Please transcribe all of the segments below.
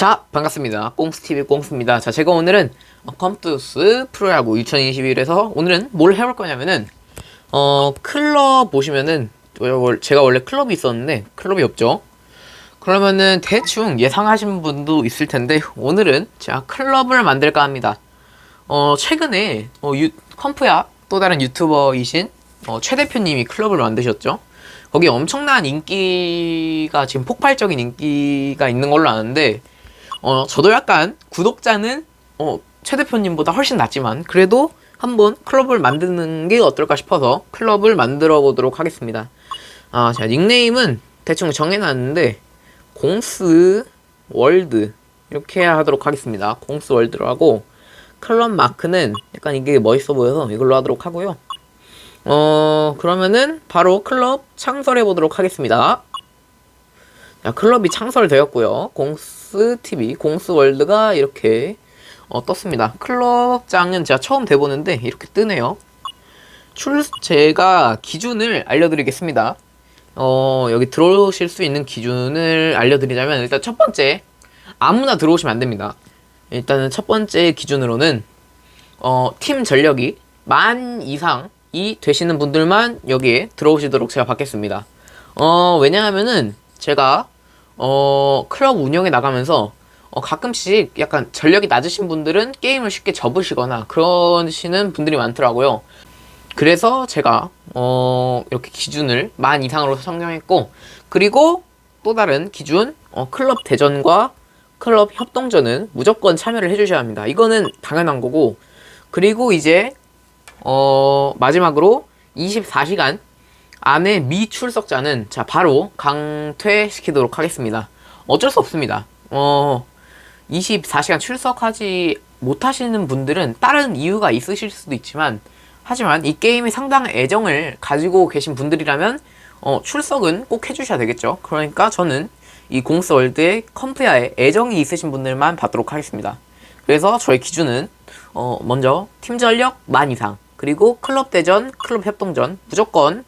자, 반갑습니다. 꽁스TV 꽁스입니다. 자, 제가 오늘은 어, 컴투스 프로야구 2021에서 오늘은 뭘 해볼 거냐면은, 어, 클럽 보시면은, 월- 제가 원래 클럽이 있었는데, 클럽이 없죠? 그러면은 대충 예상하신 분도 있을 텐데, 오늘은 제가 클럽을 만들까 합니다. 어, 최근에, 어, 유, 컴프야 또 다른 유튜버이신, 어, 최 대표님이 클럽을 만드셨죠? 거기 엄청난 인기가 지금 폭발적인 인기가 있는 걸로 아는데 어 저도 약간 구독자는 어 최 대표님보다 훨씬 낫지만 그래도 한번 클럽을 만드는 게 어떨까 싶어서 클럽을 만들어 보도록 하겠습니다. 아, 자 닉네임은 대충 정해놨는데 공스 월드 이렇게 하도록 하겠습니다. 공스 월드로 하고 클럽 마크는 약간 이게 멋있어 보여서 이걸로 하도록 하고요. 어, 그러면은 바로 클럽 창설해 보도록 하겠습니다. 자, 클럽이 창설되었고요. 공스 TV, 공스 월드가 이렇게 어, 떴습니다. 클럽장은 제가 처음 돼보는데 이렇게 뜨네요. 출 제가 기준을 알려드리겠습니다. 어, 여기 들어오실 수 있는 기준을 알려드리자면 일단 첫 번째 아무나 들어오시면 안 됩니다. 일단은 첫 번째 기준으로는 어, 팀 전력이 만 이상이 되시는 분들만 여기에 들어오시도록 제가 받겠습니다. 어, 왜냐하면은 제가 어, 클럽 운영에 나가면서 어, 가끔씩 약간 전력이 낮으신 분들은 게임을 쉽게 접으시거나 그러시는 분들이 많더라고요. 그래서 제가 어, 이렇게 기준을 만 이상으로 설정했고 그리고 또 다른 기준 어, 클럽 대전과 클럽 협동전은 무조건 참여를 해주셔야 합니다. 이거는 당연한 거고 그리고 이제 어, 마지막으로 24시간 안에 미출석자는 자 바로 강퇴시키도록 하겠습니다. 어쩔 수 없습니다. 어 24시간 출석하지 못하시는 분들은 다른 이유가 있으실 수도 있지만 하지만 이 게임에 상당한 애정을 가지고 계신 분들이라면 어, 출석은 꼭 해주셔야 되겠죠. 그러니까 저는 이 공스 월드의 컴프야에 애정이 있으신 분들만 받도록 하겠습니다. 그래서 저의 기준은 어, 먼저 팀 전력 만 이상 그리고 클럽 대전, 클럽 협동전 무조건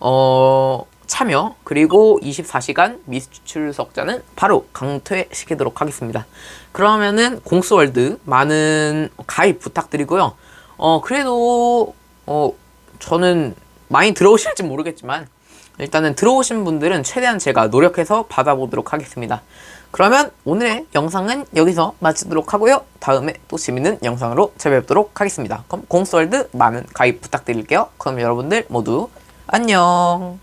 어, 참여 그리고 24시간 미출석자는 바로 강퇴시키도록 하겠습니다. 그러면은 공스월드 많은 가입 부탁드리고요. 어 그래도 어 저는 많이 들어오실지 모르겠지만 일단은 들어오신 분들은 최대한 제가 노력해서 받아보도록 하겠습니다. 그러면 오늘의 영상은 여기서 마치도록 하고요. 다음에 또 재밌는 영상으로 찾아뵙도록 하겠습니다. 그럼 공스월드 많은 가입 부탁드릴게요. 그럼 여러분들 모두 안녕.